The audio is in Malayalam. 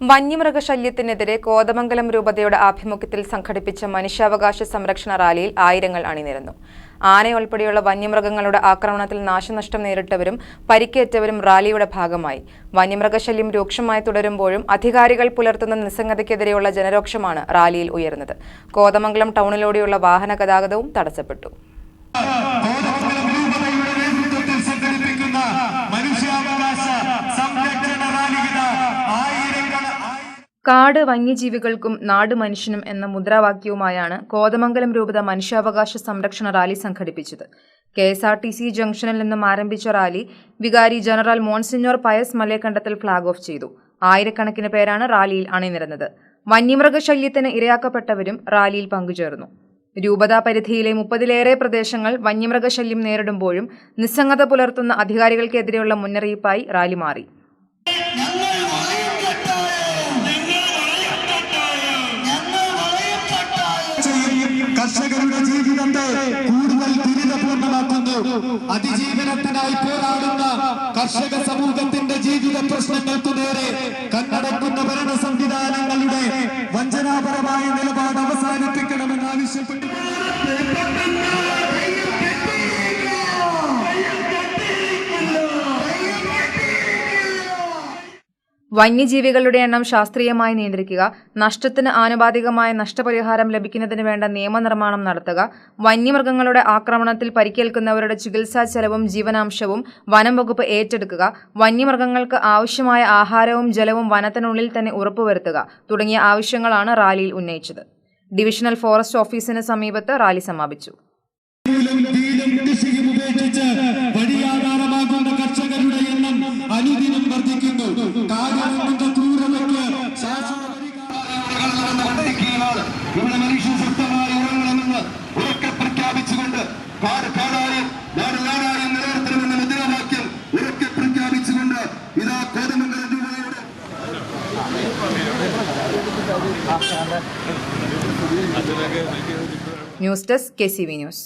വന്യമൃഗശല്യത്തിനെതിരെ കോതമംഗലം രൂപതയുടെ ആഭിമുഖ്യത്തിൽ സംഘടിപ്പിച്ച മനുഷ്യാവകാശ സംരക്ഷണ റാലിയിൽ ആയിരങ്ങൾ അണിനിരന്നു. ആനയുൾപ്പെടെയുള്ള വന്യമൃഗങ്ങളുടെ ആക്രമണത്തിൽ നാശനഷ്ടം നേരിട്ടവരും പരിക്കേറ്റവരും റാലിയുടെ ഭാഗമായി. വന്യമൃഗശല്യം രൂക്ഷമായി തുടരുമ്പോഴും അധികാരികൾ പുലർത്തുന്ന നിസ്സംഗതയ്ക്കെതിരെയുള്ള ജനരോക്ഷമാണ് റാലിയിൽ ഉയർന്നത് കോതമംഗലം ടൗണിലൂടെയുള്ള വാഹന ഗതാഗതവും തടസ്സപ്പെട്ടു കോതമംഗലം രൂപതയുടെ നേതൃത്വത്തിൽ സംഘടിപ്പിക്കുന്ന മനുഷ്യാവകാശ സംരക്ഷണ റാലിയിത ആയിരങ്ങൾ കാട് വന്യജീവികൾക്കും നാട് മനുഷ്യനും എന്ന മുദ്രാവാക്യവുമായാണ് കോതമംഗലം രൂപത മനുഷ്യാവകാശ സംരക്ഷണ റാലി സംഘടിപ്പിച്ചത്. K S R T C ജംഗ്ഷനിൽ നിന്നും ആരംഭിച്ച റാലി വികാരി general monsignor Pius Malayakandathil flag off ചെയ്തു. ആയിരക്കണക്കിന് പേരാണ് റാലിയിൽ അണിനിരന്നത്. വന്യമൃഗശല്യത്തിന് ഇരയാക്കപ്പെട്ടവരും റാലിയിൽ പങ്കുചേർന്നു. രൂപതാ പരിധിയിലെ മുപ്പതിലേറെ പ്രദേശങ്ങൾ വന്യമൃഗശല്യം നേരിടുമ്പോഴും നിസ്സംഗത പുലർത്തുന്ന അധികാരികൾക്കെതിരെയുള്ള മുന്നറിയിപ്പായി റാലി മാറി. അതിജീവനത്തിനായി പോരാടുന്ന കർഷക സമൂഹത്തിന്റെ ജീവിത പ്രശ്നങ്ങൾക്കു നേരെ കണ്ണടക്കുന്ന ഭരണ സംവിധാനങ്ങളുടെ വന്യജീവികളുടെ എണ്ണം ശാസ്ത്രീയമായി നിയന്ത്രിക്കുക നഷ്ടത്തിന് ആനുപാതികമായ നഷ്ടപരിഹാരം ലഭിക്കുന്നതിന് വേണ്ട നിയമനിർമ്മാണം നടത്തുക വന്യമൃഗങ്ങളുടെ ആക്രമണത്തിൽ പരിക്കേൽക്കുന്നവരുടെ ചികിത്സാ ചെലവും ജീവനാംശവും വനം വകുപ്പ് ഏറ്റെടുക്കുക വന്യമൃഗങ്ങൾക്ക് ആവശ്യമായ ആഹാരവും ജലവും വനത്തിനുള്ളിൽ തന്നെ ഉറപ്പുവരുത്തുക തുടങ്ങിയ ആവശ്യങ്ങളാണ് റാലിയിൽ ഉന്നയിച്ചത്. ഡിവിഷണൽ ഫോറസ്റ്റ് ഓഫീസിന് സമീപത്ത് റാലി സമാപിച്ചു. വർദ്ധിക്കുന്നു കാര്യം ക്രൂരതയ്ക്ക് ഇവിടെ മനുഷ്യ ശക്തമായി ഉറങ്ങണമെന്ന് ഉറക്കെ പ്രഖ്യാപിച്ചുകൊണ്ട് കാട് കാടായും നാട് നാടായും നിലനിർത്തണമെന്ന മുദ്രാവാക്യം ഉറക്കെ പ്രഖ്യാപിച്ചുകൊണ്ട് ഇതാ കോതമംഗലം രൂപയുടെ news desk K C V news.